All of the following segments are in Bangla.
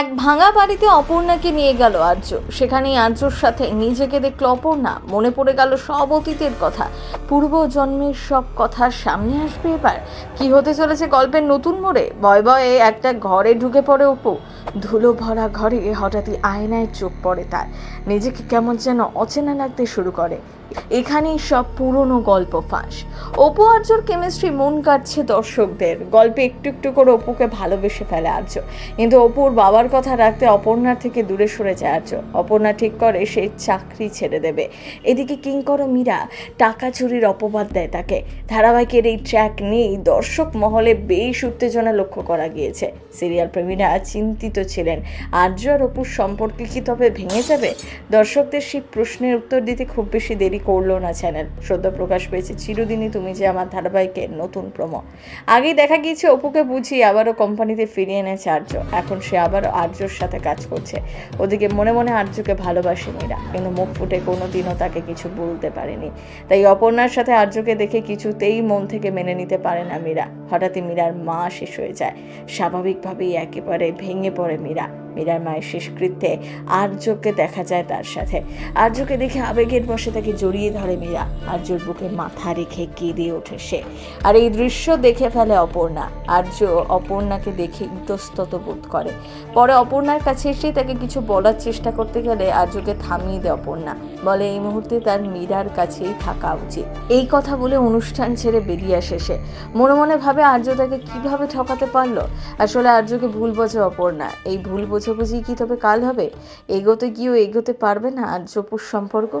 এক ভাঙা বাড়িতে অপর্ণাকে নিয়ে গেল আর্য। সেখানেই আর্যর সাথে নিজেকে দেখল অপর্ণা। মনে পড়ে গেল সব অতীতের কথা। পূর্ব জন্মের সব কথা সামনে আসবে এবার। কি হতে চলেছে গল্পের নতুন মোড়ে? ভয় ভয়ে একটা ঘরে ঢুকে পড়ে অপু। ধুলো ভরা ঘরে হঠাৎই আয়নায় চোখ পড়ে তার। নিজেকে কেমন যেন অচেনা লাগতে শুরু করে। এখানেই সব পুরনো গল্প ফাঁস। অপু আর্যর কেমিস্ট্রি মন কাটছে দর্শকদের। গল্পে একটু একটু করে অপুকে ভালোবেসে ফেলে আর্য। কিন্তু অপুর বাবার কথা রাখতে অপর্ণার থেকে দূরে সরে যায় আর্য। অপর্ণা ঠিক করে সে চাকরি ছেড়ে দেবে। এদিকে কিঙ্কর মীরা টাকা চুরির অপবাদ দেয় তাকে। ধারাবাহিকের এই ট্র্যাক নিয়েই দর্শক মহলে বেশ উত্তেজনা লক্ষ্য করা গিয়েছে। সিরিয়াল প্রেমীরা চিন্তিত ছিলেন। আর্য আর অপুর সম্পর্কে কি তবে ভেঙে যাবে? দর্শকদের সেই প্রশ্নের উত্তর দিতে খুব বেশি দেরি করল না চ্যানেল। সদ্য প্রকাশ পেয়েছে চিরদিনই তুমি যে আমার ধারাবাহিকের নতুন প্রমো। আগেই দেখা গিয়েছে অপুকে বুঝিয়ে আবারও কোম্পানিতে ফিরিয়ে এনেছে আর্য। এখন সে আবারও আর্যর সাথে কাজ করছে। ওদিকে মনে মনে আর্যকে ভালোবাসে মীরা, কিন্তু মুখ ফুটে কোনোদিনও তাকে কিছু বলতে পারেনি। তাই অপর্ণার সাথে আর্যকে দেখে কিছুতেই মন থেকে মেনে নিতে পারে না মীরা। হঠাৎই মীরার মা শেষ হয়ে যায়। স্বাভাবিকভাবেই একেবারে ভেঙে পড়ে মীরা মীরার মায়ের শেষকৃত্যে আর্যকে দেখা যায় তার সাথে। আর্যকে দেখে আবেগের বসে তাকে জড়িয়ে ধরে মীরা। আর্যর বুকে মাথা রেখে কেঁদে ওঠে সে। আর এই দৃশ্য দেখে ফেলে অপর্ণা। আর্য অপর্ণাকে দেখে ইতস্তত বোধ করে। পরে অপর্ণার কাছে এসে তাকে কিছু বলার চেষ্টা করতে গেলে আর্যকে থামিয়ে দেয় অপর্ণা। বলে, এই মুহূর্তে তার মীরার কাছেই থাকা উচিত। এই কথা বলে অনুষ্ঠান ছেড়ে বেরিয়ে আসে সে। মনে মনে ভাবে আর্য তাকে কীভাবে ঠকাতে পারল। আসলে আর্যকে ভুল বোঝে অপর্ণা। এই ভুল বোঝাবুঝি কি তবে কাল হবে? এগোতে গিয়েও এগোতে পারবে না আর্য অপুর সম্পর্ক?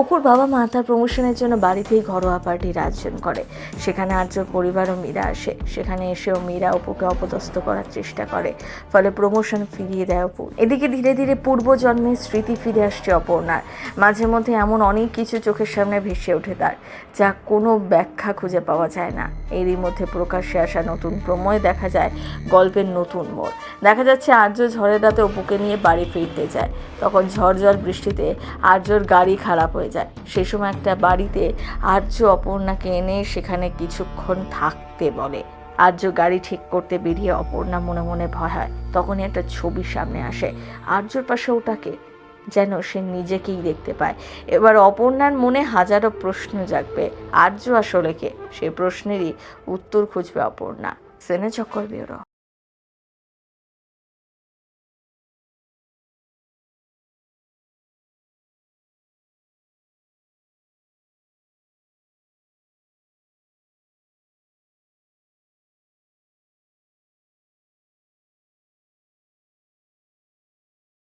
অপুর বাবা মা তার প্রমোশনের জন্য বাড়িতেই ঘরোয়া পার্টির আয়োজন করে। সেখানে আর্যর পরিবার ও মীরা আসে। সেখানে এসেও মীরা অপুকে অপদস্থ করার চেষ্টা করে। ফলে প্রমোশন ফিরিয়ে দেয় অপু। এদিকে ধীরে ধীরে পূর্বজন্মের স্মৃতি ফিরে আসছে অপর্ণার। মাঝে মধ্যে এমন অনেক কিছু চোখের সামনে ভেসে ওঠে তার, যা কোনো ব্যাখ্যা খুঁজে পাওয়া যায় না। এরই মধ্যে প্রকাশ্যে আসা নতুন প্রময় দেখা যায় গল্পের নতুন মোড়। দেখা যাচ্ছে আর্য ঝড়ের রাতে অপুকে নিয়ে বাড়ি ফিরতে যায়। তখন ঝড় বৃষ্টিতে আর্যর গাড়ি খারাপ হয়ে যায়। সে সময় একটা বাড়িতে আর্য অপর্ণাকে এনে সেখানে কিছুক্ষণ থাকতে বলে। আর্য গাড়ি ঠিক করতে বেরিয়ে অপর্ণা মনে মনে ভয় হয়। তখনই একটা ছবি সামনে আসে। আর্যর পাশে ওটাকে যেন সে নিজেকেই দেখতে পায়। এবার অপর্ণার মনে হাজারো প্রশ্ন জাগবে, আর্য আসলে কে? সে প্রশ্নেরই উত্তর খুঁজবে অপর্ণা। সেনে চক্কর ব্যুরো।